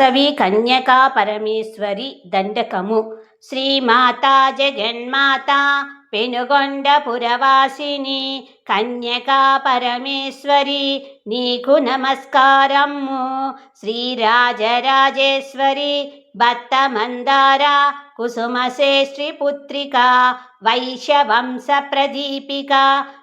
సవి కన్యకా పరమేశ్వరి దండకము. శ్రీమాతా జగన్మాత పెనుగొండ పురవాసిని కన్యకా పరమేశ్వరి నీకు నమస్కారము. శ్రీరాజరాజేశ్వరి భక్త మందార కుసుమశ్రేష్ఠి పుత్రిక వైశ్యవంశ ప్రదీపిక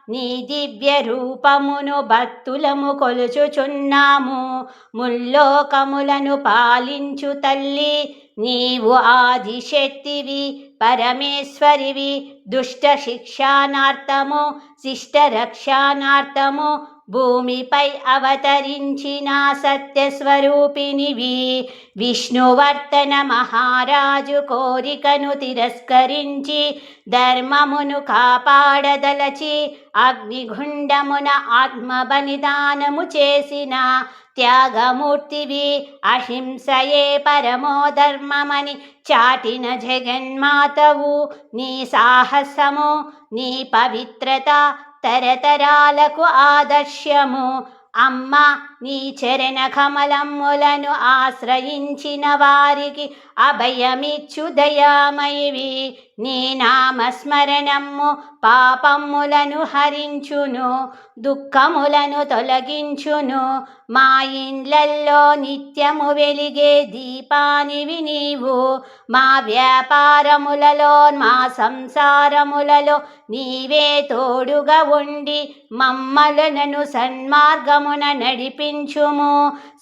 నీ దివ్య రూపమును భక్తులము కొలుచుచున్నాము. ముల్లోకములను పాలించు తల్లి నీవు ఆదిశక్తివి పరమేశ్వరివి దుష్ట శిక్షానార్థము శిష్ట రక్షణార్థము భూమిపై అవతరించిన సత్యస్వరూపినివి. విష్ణువర్తన మహారాజు కోరికను తిరస్కరించి ధర్మమును కాపాడదలచి అగ్నిగుండమున ఆత్మ బలిదానము చేసిన త్యాగమూర్తివి. అహింసయే పరమో ధర్మమని చాటిన జగన్మాతవు. నీ సాహసము నీ పవిత్రత తరతరాలకు ఆదర్శము. అమ్మ నీ చరణ కమలమ్ములను ఆశ్రయించిన వారికి అభయమిచ్చు దయామయివి. నీ నామస్మరణము పాపమ్ములను హరించును దుఃఖములను తొలగించును. మా ఇండ్లల్లో నిత్యము వెలిగే దీపానివి నీవు. మా వ్యాపారములలో మా సంసారములలో నీవే తోడుగా ఉండి మమ్మలను సన్మార్గమున నడిపి నడిపించుము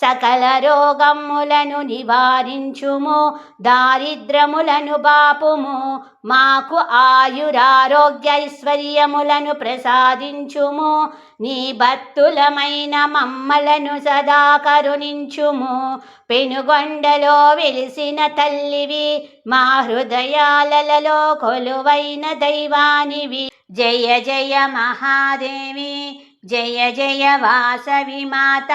సకల రోగములను నివారించుము దారిద్రములను బాపుము మాకు ఆయురారోగ్య ఐశ్వర్యములను ప్రసాదించుము నీ భక్తులమైన మమ్మలను సదా కరుణించుము పెనుగొండలో వెలిసిన తల్లివి మా హృదయాలలో కొలువైన దైవానివి. జయ జయ మహాదేవి జయ జయ వాసవి మాత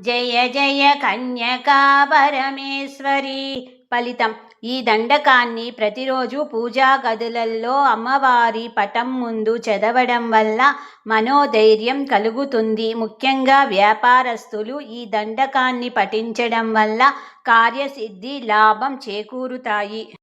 జయ జయ కన్యకా పరమేశ్వరి. ఫలితం ఈ దండకాన్ని ప్రతిరోజు పూజా గదులలో అమ్మవారి పటం ముందు చదవడం వల్ల మనోధైర్యం కలుగుతుంది. ముఖ్యంగా వ్యాపారస్తులు ఈ దండకాన్ని పఠించడం వల్ల కార్యసిద్ధి లాభం చేకూరుతాయి.